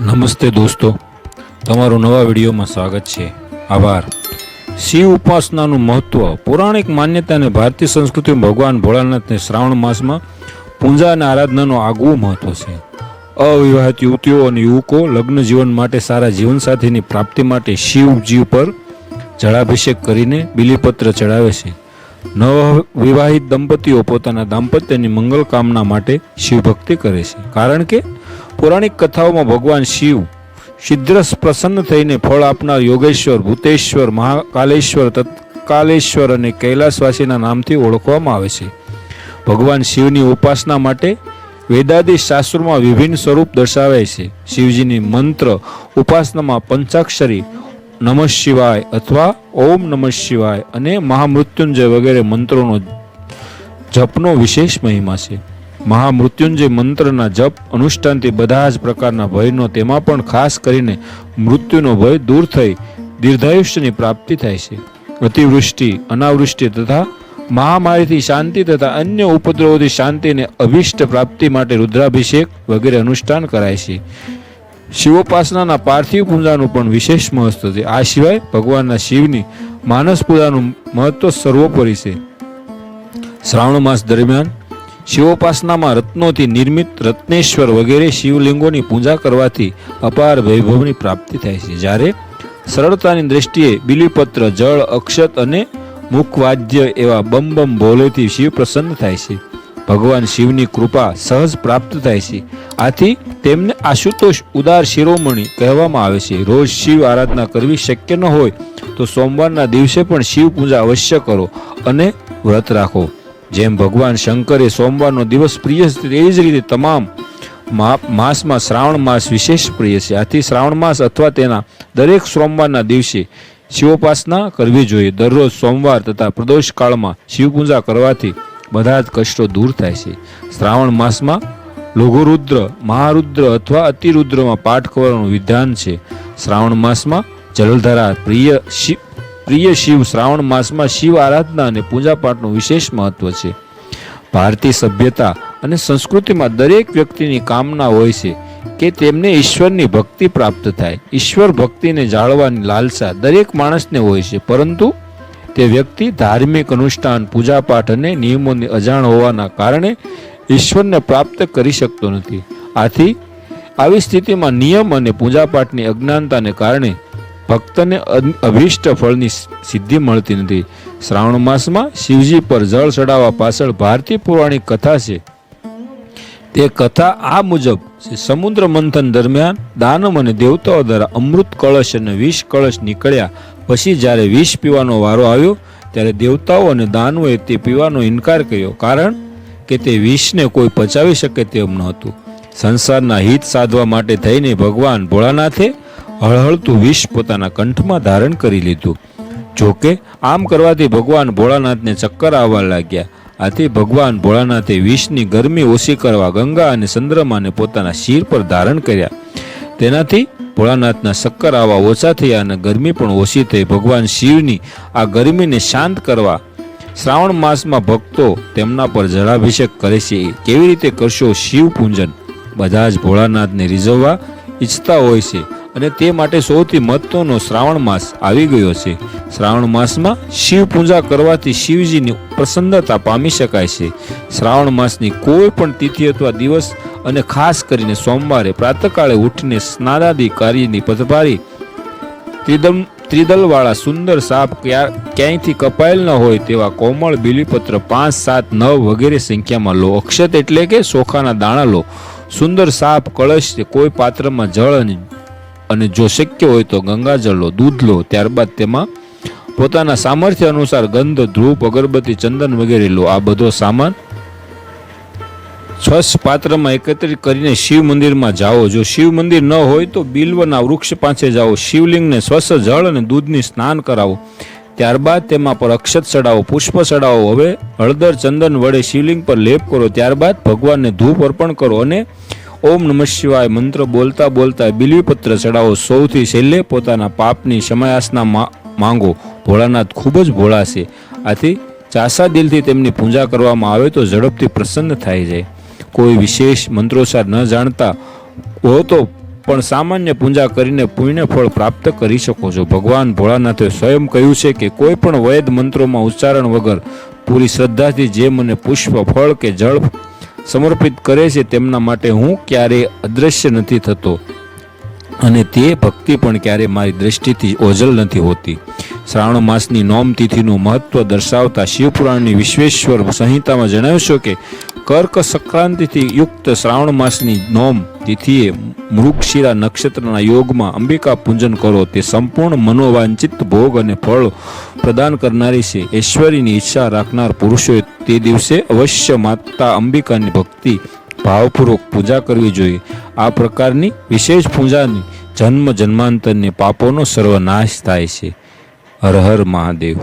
નમસ્તે દોસ્તો. તમારું નવા વિડીયોમાં સ્વાગત છે. આભાર. શિવ ઉપાસનાનું મહત્વ, પૌરાણિક માન્યતા અને ભારતીય સંસ્કૃતિમાં ભગવાન ભોળાનાથને શ્રાવણ માસમાં પૂજા અને આરાધનાનું આગવું મહત્વ છે. અવિવાહિત યુવતીઓ અને યુવકો લગ્ન જીવન માટે સારા જીવનસાથીની પ્રાપ્તિ માટે શિવજી પર જળાભિષેક કરીને બિલીપત્ર ચડાવે છે. નવ વિવાહિત દંપતીઓ પોતાના દાંપત્યની મંગલ કામના માટે શિવભક્તિ કરે છે. કારણ કે પૌરાણિક કથાઓમાં ભગવાન શિવ શિદ્ર પ્રસન્ન થઈને ફળ આપનાર યોગેશ્વર, ભૂતેશ્વર, મહાકાલેશ્વર, તત્કાલેશ્વર અને કૈલાસવાસીના નામથી ઓળખવામાં આવે છે. ભગવાન શિવની ઉપાસના માટે વેદાદી શાસ્ત્રોમાં વિભિન્ન સ્વરૂપ દર્શાવે છે. શિવજીની મંત્ર, ઉપાસનામાં પંચાક્ષરી, નમઃ શિવાય અથવા ઓમ નમઃ શિવાય અને મહામૃત્યુંજય વગેરે મંત્રોનો જપનો વિશેષ મહિમા છે. મહામૃત્યુંજય મંત્રના જપ, અનુષ્ઠાનથી બધા જ પ્રકારના ભયનો તેમાં પણ ખાસ કરીને મૃત્યુનો ભય દૂર થઈ દીર્ઘાયુષ્યની પ્રાપ્તિ થાય છે. અતિવૃષ્ટિ, અનાવૃષ્ટિ તથા મહામારીથી શાંતિ તથા અન્ય ઉપદ્રવોથી શાંતિને અભિષ્ટ પ્રાપ્તિ માટે રુદ્રાભિષેક વગેરે અનુષ્ઠાન કરાય છે. શિવોપાસનાના પાર્થિવ પૂજાનું પણ વિશેષ મહત્વ છે. આ સિવાય ભગવાનના શિવની માનસ પૂજાનું મહત્વ સર્વોપરી છે. શ્રાવણ માસ દરમિયાન શિવોપાસનામાં રત્નોથી નિર્મિત રત્નેશ્વર વગેરે શિવલિંગોની પૂજા કરવાથી અપાર વૈભવની પ્રાપ્તિ થાય છે. જ્યારે સરળતાની દ્રષ્ટિએ બિલીપત્ર, જળ, અક્ષત અને મુખવાદ્ય એવા બમ બમ ભોલેથી શિવ પ્રસન્ન થાય છે. ભગવાન શિવની કૃપા સહજ પ્રાપ્ત થાય છે. આથી તેમને આશુતોષ ઉદાર શિરોમણી કહેવામાં આવે છે. રોજ શિવ આરાધના કરવી શક્ય ન હોય તો સોમવારના દિવસે પણ શિવ પૂજા અવશ્ય કરો અને વ્રત રાખો. જેમ ભગવાન શંકરે સોમવારનો દિવસ પ્રિય છે તેવી જ રીતે તમામ માસમાં શ્રાવણ માસ વિશેષ પ્રિય છે. આથી શ્રાવણ માસ અથવા તેના દરેક સોમવારના દિવસે શિવોપાસના કરવી જોઈએ. દરરોજ સોમવાર તથા પ્રદોષ કાળમાં શિવ પૂજા કરવાથી બધા જ કષ્ટો દૂર થાય છે. શ્રાવણ માસમાં લઘુરુદ્ર, મહારુદ્ર અથવા અતિરુદ્રમાં પાઠ કરવાનું વિધાન છે. શ્રાવણ માસમાં જલધરા પ્રિય શિવ પ્રિય શિવ શ્રાવણ માસમાં શિવ આરાધના અને પૂજા પાઠનું વિશેષ મહત્વ છે. ભારતીય સભ્યતા અને સંસ્કૃતિમાં દરેક વ્યક્તિની કામના હોય છે કે તેમને ઈશ્વરની ભક્તિ પ્રાપ્ત થાય. ઈશ્વર ભક્તિને જાળવાની લાલસા દરેક માણસને હોય છે, પરંતુ તે વ્યક્તિ ધાર્મિક અનુષ્ઠાન, પૂજાપાઠ અને નિયમોની અજાણ હોવાના કારણે ઈશ્વરને પ્રાપ્ત કરી શકતો નથી. આથી, આવી સ્થિતિમાં નિયમ અને પૂજાપાઠની અજ્ઞાનતાને કારણે ભક્તને અભિષ્ટ ફળની સિદ્ધિ મળતી નથી. શ્રાવણ માસમાં શિવજી પર જળ ચડાવવા પાછળ ભારતીય પૌરાણિક કથા છે. તે કથા આ મુજબ સમુદ્ર મંથન દરમિયાન દાનવ અને દેવતાઓ દ્વારા અમૃત કળશ અને વિષ કળશ નીકળ્યા પછી જ્યારે વિષ પીવાનો વારો આવ્યો, ત્યારે દેવતાઓ અને દાનવોએ તે પીવાનો ઇનકાર કર્યો કારણ કે તે વિષને કોઈ પચાવી શકે તેમ ન હતું સંસારના હિત સાધવા માટે થઈને ભગવાન ભોળાનાથે હળહળતું વિષ પોતાના કંઠમાં ધારણ કરી લીધું. જોકે, આમ કરવાથી ભગવાન ભોળાનાથને ચક્કર આવવા લાગ્યા. આથી ભગવાન ભોળાનાથે વિષની ગરમી ઓછી કરવા ગંગા અને ચંદ્રમાને પોતાના શિર પર ધારણ કર્યા. તેનાથી ભોળાનાથના શક્કર આવવા ઓછા થયા અને ગરમી પણ ઓછી થઈ. ભગવાન શિવની આ ગરમીને શાંત કરવા શ્રાવણ માસમાં ભક્તો તેમના પર જળાભિષેક કરે છે. કેવી રીતે કરશો શિવ પૂજન બધા જ ભોળાનાથને રીઝવવા ઈચ્છતા હોય છે. અને તે માટે સૌથી મહત્વનો શ્રાવણ માસ આવી ગયો છે. શ્રાવણ માસમાં શિવ પૂજા કરવાથી શિવજીની પ્રસન્નતા પામી શકાય છે. શ્રાવણ માસની કોઈ પણ તિથિ અથવા દિવસ અને ખાસ કરીને સોમવારે પ્રાતકાળે ઉઠીને સ્નાનાદિ કાર્યની પથભારી ત્રિદમ ત્રિદલવાળા સુંદર સાપ ક્યા- ક્યાંયથી કપાયેલ ન હોય તેવા કોમળ બીલીપત્ર પાંચ, સાત, નવ વગેરે સંખ્યામાં લો. અક્ષત એટલે કે ચોખાના દાણા લો. સુંદર સાપ, કળશ કોઈ પાત્રમાં જળ અને અને જો શક્ય હોય તો ગંગાજળ લો દૂધ લો. ત્યારબાદ તેમાં પોતાના સામર્થ્ય અનુસાર ગંધ ધ્રુપ અગરબત્તી, ચંદન વગેરે લો. આ બધો સામાન સ્વચ્છ પાત્રમાં એકત્રિત કરીને શિવ મંદિરમાં જાઓ. જો શિવ મંદિર ન હોય તો બિલ્વના વૃક્ષ પાસે જાઓ. શિવલિંગને સ્વચ્છ જળ અને દૂધની સ્નાન કરાવો. ત્યારબાદ તેમાં પર અક્ષત ચડાવો, પુષ્પ ચડાવો. હવે હળદર, ચંદન વડે શિવલિંગ પર લેપ કરો. ત્યારબાદ ભગવાનને ધૂપ અર્પણ કરો અને ઓમ નમઃ શિવાય મંત્ર બોલતા બોલતા બિલ્વીપત્ર ચડાવો. સૌથી છેલ્લે પોતાના પાપની સમયાસના મા- માંગો. ભોળાનાથ ખૂબ જ ભોળા છે. આથી ચાસા દિલથી તેમની પૂજા કરવામાં આવે તો ઝડપથી પ્રસન્ન થાય જાય કોઈ વિશેષ મંત્રોચ્ચાર ન જાણતા હો તો પણ સામાન્ય પૂજા કરીને પુણ્ય ફળ પ્રાપ્ત કરી શકો છો. ભગવાન ભોળાનાથે સ્વયં કહ્યું છે કે કોઈ પણ વૈદ મંત્રોમાં ઉચ્ચારણ વગર પૂરી શ્રદ્ધાથી જે મને પુષ્પ, ફળ કે જળ સમર્પિત કરે છે તેમના માટે હું ક્યારેય અદ્રશ્ય નથી થતો. અને તે ભક્તિ પણ ક્યારે મારી દ્રષ્ટિથી ઓઝલ નથી હોતી. શ્રાવણ માસની નોમ તિથિનું મહત્વ દર્શાવતા શિવપુરાણની વિશ્વેશ્વર સંહિતામાં જણાવ્યું છે કે કર્ક સંક્રાંતિથી યુક્ત શ્રાવણ માસની નોમ તિથિએ મૃગશિરા નક્ષત્રના યોગમાં અંબિકા પૂજન કરો. તે સંપૂર્ણ મનોવાંચિત ભોગ અને ફળ પ્રદાન કરનારી છે. ઐશ્વર્યની ઈચ્છા રાખનાર પુરુષોએ તે દિવસે અવશ્ય માતા અંબિકાની ભક્તિ ભાવપૂર્વક પૂજા કરવી જોઈએ. આ પ્રકારની વિશેષ પૂજાની જન્મ જન્માંતરની પાપોનો સર્વનાશ થાય છે. હર હર મહાદેવ.